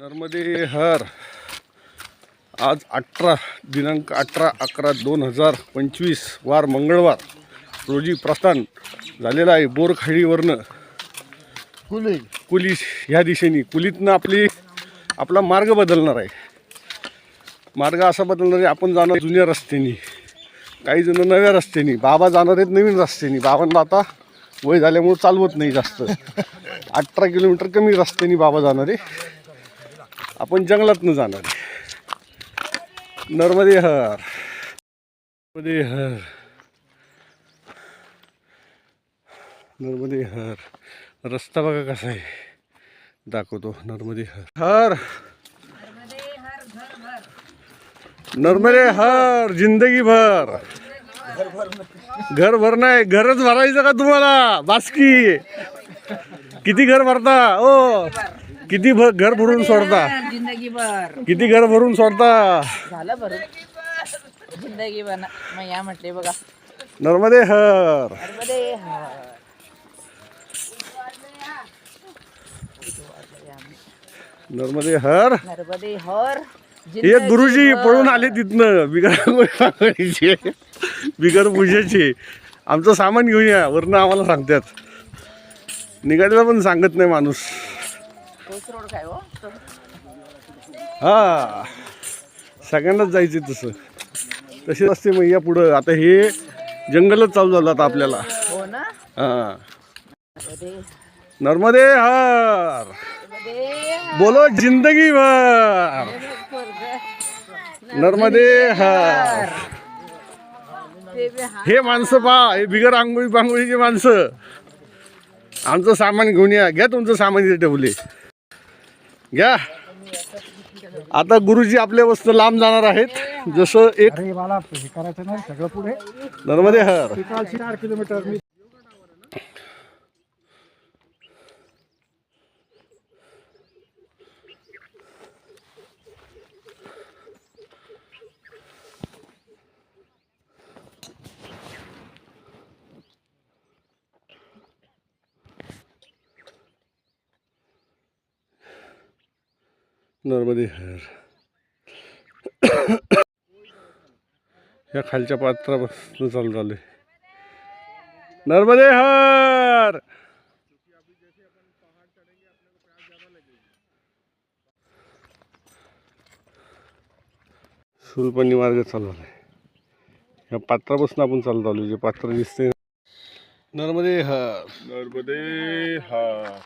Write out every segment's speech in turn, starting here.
नर्मदे हर. आज अठरा दिनांक अठरा अकरा दोन हजार पंचवीस वार मंगळवार. रोजी प्रस्थान झालेला आहे बोरखाडीवरनं. कुली. कुली ह्या दिशेने. कुलीतनं आपली आपला मार्ग बदलणार आहे. मार्ग असा बदलणार आहे आपण जाणार जुन्या रस्त्याने. काही जण नव्या रस्त्याने. बाबा जाणार आहेत नवीन रस्त्याने. बाबांना आता वय झाल्यामुळे चालवत नाही जास्त. अठरा किलोमीटर कमी रस्त्याने बाबा जाणार आहे. आपण जंगलातनं जाणार. नर्मदे हर. नर्मदे हर. नर्मदे हर. रस्ता बघा कसा आहे. दाखवतो. नर्मदे हर. हर. नर्मदे हर. जिंदगी भर घर भर नाही घरच भरायचं का तुम्हाला? बासकी. किती घर भरता? ओ किती भर घर भरून सोडता? जिंदगी भर किती घर भरून सोडता? झालं भरून जिंदगी भर मग या म्हटले बघा. नर्मदे हर. नर्मदे हर. नर्मदे हर. नर्मदे हर. हे गुरुजी पळून आले तिथनं बिगर बिगर पूजेचे आमचं सामान घेऊन या वरनं आम्हाला सांगतात. निघायला पण सांगत नाही माणूस. हो. हा. सगळ्यांनाच जायचं तसं. तसे असते मग या पुढं. आता हे जंगलच चालू झालं आता आपल्याला. हो ना? हा. नर्मदे. हर. बोलो जिंदगी भर नर्मदे हर. हा हे माणसं पा हे बिगर आंघोळी पांघोळीची माणसं. आमचं सामान घेऊन या. घ्या तुमचं सामान इथे ठेवले. घ्या. आता गुरुजी आपल्या वस्तू लांब जाणार आहेत. जसं एक मला हे करायचं नाही सगळं पुढे. नर्मदे हर. चार किलोमीटर मी नर्मदे हर. या खालच्या पात्रापासून चालू झाले नर्मदे हर! सुलपणी मार्ग चालू झाला ह्या पात्रापासून आपण चालू झालो जे पात्र दिसते नर्मदे हर. नर्मदे हर.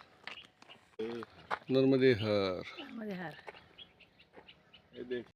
नर्मदे हर. नर्मदे हर. हे देख.